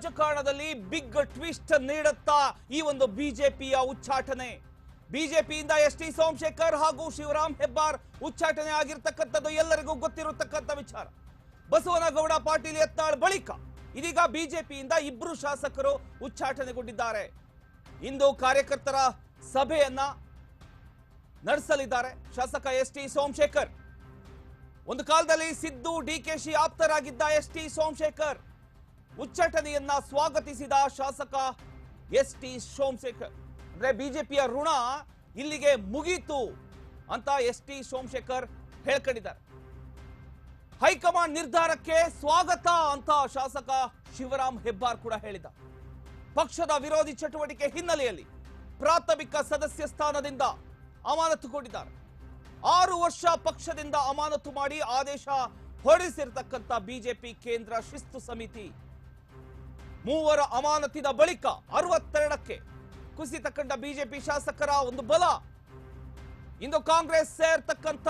ರಾಜಕಾರಣದಲ್ಲಿ big twist ನೀಡುತ್ತಾ ಈ ಒಂದು ಬಿಜೆಪಿಯ ಉಚ್ಚಾಟನೆ. ಬಿಜೆಪಿಯಿಂದ ಎಸ್ ಟಿ ಸೋಮಶೇಖರ್ ಹಾಗೂ ಶಿವರಾಮ್ ಹೆಬ್ಬಾರ್ ಉಚ್ಚಾಟನೆ ಆಗಿರ್ತಕ್ಕಂಥದ್ದು ಎಲ್ಲರಿಗೂ ಗೊತ್ತಿರತಕ್ಕಂಥ ವಿಚಾರ. ಬಸವನಗೌಡ ಪಾಟೀಲ್ ಯತ್ನಾಳ್ ಬಳಿಕ ಇದೀಗ ಬಿಜೆಪಿಯಿಂದ ಇಬ್ರು ಶಾಸಕರು ಉಚ್ಚಾಟನೆಗೊಂಡಿದ್ದಾರೆ. ಇಂದು ಕಾರ್ಯಕರ್ತರ ಸಭೆಯನ್ನ ನಡೆಸಲಿದ್ದಾರೆ ಶಾಸಕ ಎಸ್ ಟಿ ಸೋಮಶೇಖರ್. ಒಂದು ಕಾಲದಲ್ಲಿ ಸಿದ್ದು ಡಿಕೆಶಿ ಆಪ್ತರಾಗಿದ್ದ ಎಸ್ ಟಿ ಸೋಮಶೇಖರ್. ಉಚ್ಚಾಟನೆಯನ್ನ ಸ್ವಾಗತಿಸಿದ ಶಾಸಕ ಎಸ್ ಟಿ ಸೋಮಶೇಖರ್. ಅಂದ್ರೆ ಬಿಜೆಪಿಯ ಋಣ ಇಲ್ಲಿಗೆ ಮುಗೀತು ಅಂತ ಎಸ್ ಟಿ ಸೋಮಶೇಖರ್ ಹೇಳ್ಕೊಂಡಿದ್ದಾರೆ. ಹೈಕಮಾಂಡ್ ನಿರ್ಧಾರಕ್ಕೆ ಸ್ವಾಗತ ಅಂತ ಶಾಸಕ ಶಿವರಾಮ್ ಹೆಬ್ಬಾರ್ ಕೂಡ ಹೇಳಿದ ಪಕ್ಷದ ವಿರೋಧಿ ಚಟುವಟಿಕೆ ಹಿನ್ನೆಲೆಯಲ್ಲಿ ಪ್ರಾಥಮಿಕ ಸದಸ್ಯ ಸ್ಥಾನದಿಂದ ಅಮಾನತುಗೊಂಡಿದ್ದಾರೆ. ಆರು ವರ್ಷ ಪಕ್ಷದಿಂದ ಅಮಾನತು ಮಾಡಿ ಆದೇಶ ಹೊರಡಿಸಿರ್ತಕ್ಕಂಥ ಬಿಜೆಪಿ ಕೇಂದ್ರ ಶಿಸ್ತು ಸಮಿತಿ ಮೂವರ ಅಮಾನತಿದ ಬಳಿಕ ಅರವತ್ತೆರಡಕ್ಕೆ ಕುಸಿತ ಕಂಡ ಬಿಜೆಪಿ ಶಾಸಕರ ಒಂದು ಬಲ. ಇಂದು ಕಾಂಗ್ರೆಸ್ ಸೇರ್ತಕ್ಕಂತ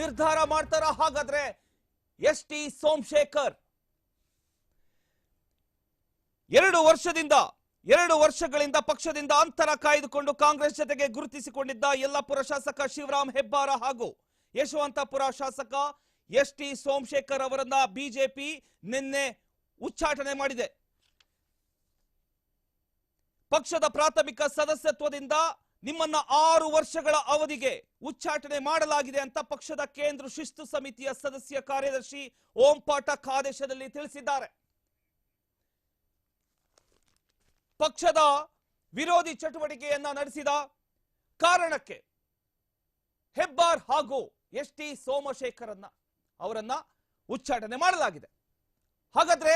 ನಿರ್ಧಾರ ಮಾಡ್ತಾರ ಹಾಗಾದ್ರೆ ಎಸ್ ಟಿ ಸೋಮಶೇಖರ್. ಎರಡು ವರ್ಷದಿಂದ, ಎರಡು ವರ್ಷಗಳಿಂದ ಪಕ್ಷದಿಂದ ಅಂತರ ಕಾಯ್ದುಕೊಂಡು ಕಾಂಗ್ರೆಸ್ ಜೊತೆಗೆ ಗುರುತಿಸಿಕೊಂಡಿದ್ದ ಯಲ್ಲಾಪುರ ಶಾಸಕ ಶಿವರಾಮ್ ಹೆಬ್ಬಾರ ಹಾಗೂ ಯಶವಂತಪುರ ಶಾಸಕ ಎಸ್ ಟಿ ಸೋಮಶೇಖರ್ ಅವರನ್ನ ಬಿಜೆಪಿ ನಿನ್ನೆ ಉಚ್ಚಾಟನೆ ಮಾಡಿದೆ. ಪಕ್ಷದ ಪ್ರಾಥಮಿಕ ಸದಸ್ಯತ್ವದಿಂದ ನಿಮ್ಮನ್ನ ಆರು ವರ್ಷಗಳ ಅವಧಿಗೆ ಉಚ್ಚಾಟನೆ ಮಾಡಲಾಗಿದೆ ಅಂತ ಪಕ್ಷದ ಕೇಂದ್ರ ಶಿಸ್ತು ಸಮಿತಿಯ ಸದಸ್ಯ ಕಾರ್ಯದರ್ಶಿ ಓಂ ಪಾಠಕ್ ಆದೇಶದಲ್ಲಿ ತಿಳಿಸಿದ್ದಾರೆ. ಪಕ್ಷದ ವಿರೋಧಿ ಚಟುವಟಿಕೆಯನ್ನ ನಡೆಸಿದ ಕಾರಣಕ್ಕೆ ಹೆಬ್ಬಾರ್ ಹಾಗೂ ಎಸ್ ಟಿ ಸೋಮಶೇಖರನ್ನ ಅವರನ್ನ ಉಚ್ಚಾಟನೆ ಮಾಡಲಾಗಿದೆ. ಹಾಗಾದ್ರೆ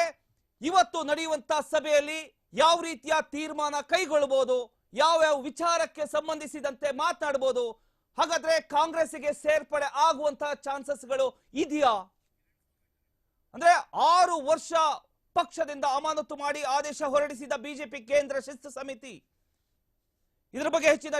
ಇವತ್ತು ನಡೆಯುವಂತ ಸಭೆಯಲ್ಲಿ ಯಾವ ರೀತಿಯ ತೀರ್ಮಾನ ಕೈಗೊಳ್ಳಬಹುದು ಯಾವ್ಯಾವ ವಿಚಾರಕ್ಕೆ ಸಂಬಂಧಿಸಿದಂತೆ ಮಾತನಾಡಬಹುದು ಹಾಗಾದ್ರೆ ಕಾಂಗ್ರೆಸ್ಗೆ ಸೇರ್ಪಡೆ ಆಗುವಂತಹ ಚಾನ್ಸಸ್ಗಳು ಇದೆಯಾ? ಅಂದ್ರೆ ಆರು ವರ್ಷ ಪಕ್ಷದಿಂದ ಅಮಾನತು ಮಾಡಿ ಆದೇಶ ಹೊರಡಿಸಿದ ಬಿಜೆಪಿ ಕೇಂದ್ರ ಶಿಸ್ತು ಸಮಿತಿ. ಇದರ ಬಗ್ಗೆ ಹೆಚ್ಚಿನ